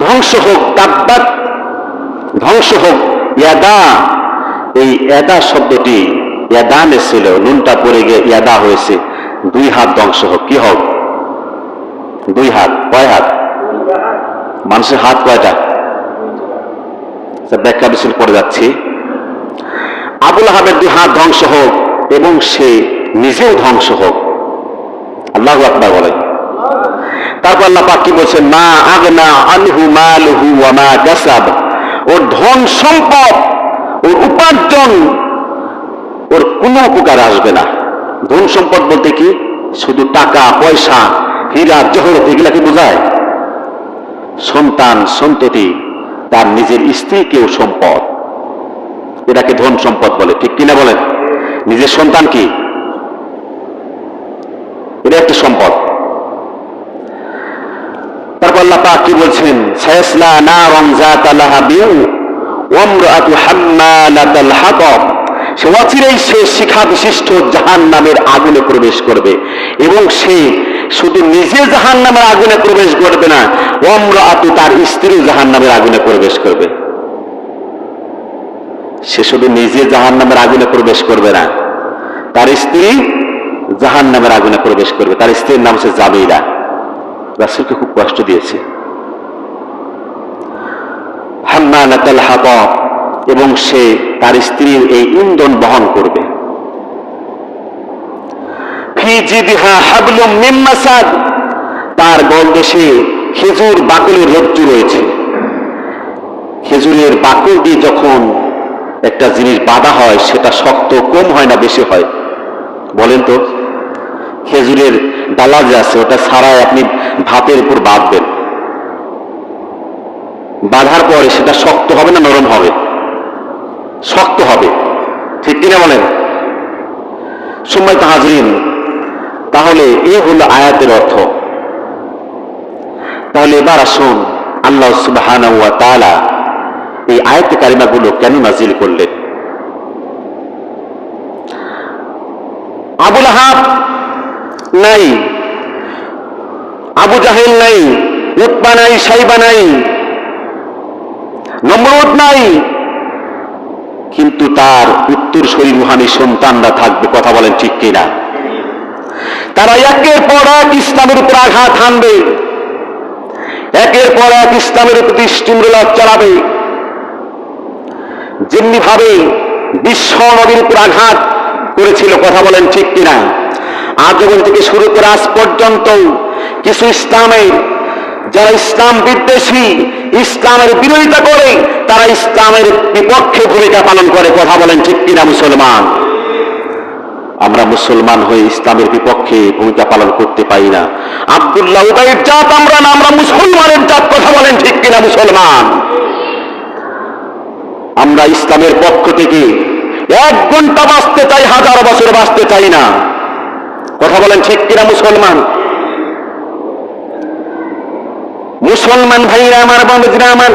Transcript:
ধ্বংস হোক তাব্বাত, ধ্বংস হোক ইয়াদা। এই শব্দটি নুনটা পড়ে গিয়ে ইয়াদা হয়েছে। দুই হাত ধ্বংস হোক, কি হোক? দুই হাত, কয় হাত? মানুষের হাত কয়টা? স্যার ব্যাখ্যা বিশ্লেষণ করে যাচ্ছি। আবুল আহাবের দুই হাত ধ্বংস হোক এবং সে নিজেও ধ্বংস হোক। আল্লাহ আকবার বলে। তারপর আল্লাহ পাক কি বলছেন, মা আগনা আনহু মালহু মা কাসাব। ওর ধন সম্পদ, ওর উপার্জন, ওর কোনো উপকার আসবে না। ধন সম্পদ বলতে কি? শুধু টাকা, পয়সা, হীরা, জহরত এগুলাকে বোঝায়? সন্তান, সন্ততি, তার নিজের স্ত্রীকেও সম্পদ। এটাকে ধন সম্পদ বলে, ঠিক কিনা বলেন? নিজের সন্তান কি? এটা একটা সম্পদ। তারপর আল্লাহ পাক কি বলছেন? সায়াসলা নারন যাতা লাহাবিউ ওয়ামরাতু হাম্মালাতাল হাতাব সে অচিরেই সে শিখা বিশিষ্ট জাহান নামের আগুনে প্রবেশ করবে এবং সে শুধু নিজে জাহান নামের আগুনে প্রবেশ করবে না ওমরাতু তার স্ত্রী জাহান নামের আগুনে প্রবেশ করবে। সে শুধু নিজে জাহান নামের আগুনে প্রবেশ করবে না, তার স্ত্রী জাহান নামের আগুনে প্রবেশ করবে। তার স্ত্রীর নাম হচ্ছে জামিরা রাসুলকে খুব কষ্ট দিয়েছে। এবং সে তার স্ত্রীর এই ইন্ধন বহন করবে। তার গলদেশে খেজুর বাকলের রজ্জু রয়েছে। খেজুরের বাকল দিয়ে যখন একটা জিনিস বাঁধা হয়, সেটা শক্ত কম হয় না, বেশি হয়। বলেন তো খেজুরের ডালা যে আছে, ওটা ছাড়াই আপনি ভাতের উপর বাঁধবেন বাঁধার পরে সেটা শক্ত হবে না নরম হবে? শক্ত হবে। ঠিক কিনা বলেন? সময় হাজরিন তাহলে এ হলো আয়াতের অর্থ। তাহলে এবার আসুন, আল্লাহ তাআলা এই আয়াত কারিমাগুলো কেন নাজিল করলেন আবুল আহাব নাই, আবু জাহেল নাই উৎপা নাই, সাইবা নাই, নমরুদ নাই, কিন্তু তার উত্তর শরীরহানি সন্তানরা থাকবে, কথা বলেন ঠিক কিনা? তারা একের পর এক ইসলামের উপর আঘাত হানবে, একের পর এক ইসলামের প্রতি স্টিমুলার চালাবে। যেমনি ভাবে বিশ্ব নবীর উপর আঘাত করেছিল, কথা বলেন ঠিক কিনা? আজীবন থেকে শুরু করে আজ পর্যন্ত কিছু ইসলামের, যারা ইসলাম বিদ্বেষী, ইসলামের বিরোধিতা করে, তারা ইসলামের বিপক্ষে ভূমিকা পালন করে। কথা বলেন ঠিক কিনা মুসলমান? আমরা মুসলমান হয়ে ইসলামের বিপক্ষে ভূমিকা পালন করতে পারি না। আব্দুল্লাহ উদয়ের জাত আমরা না, আমরা মুসলমানের জাত। কথা বলেন ঠিক কিনা মুসলমান? আমরা ইসলামের পক্ষ থেকে এক ঘণ্টা বাঁচতে চাই, হাজার বছর বাঁচতে চাই না। কথা বলেন ঠিক কিনা মুসলমান? মুসলমান ভাইরা আমার বন্ধুরা আমার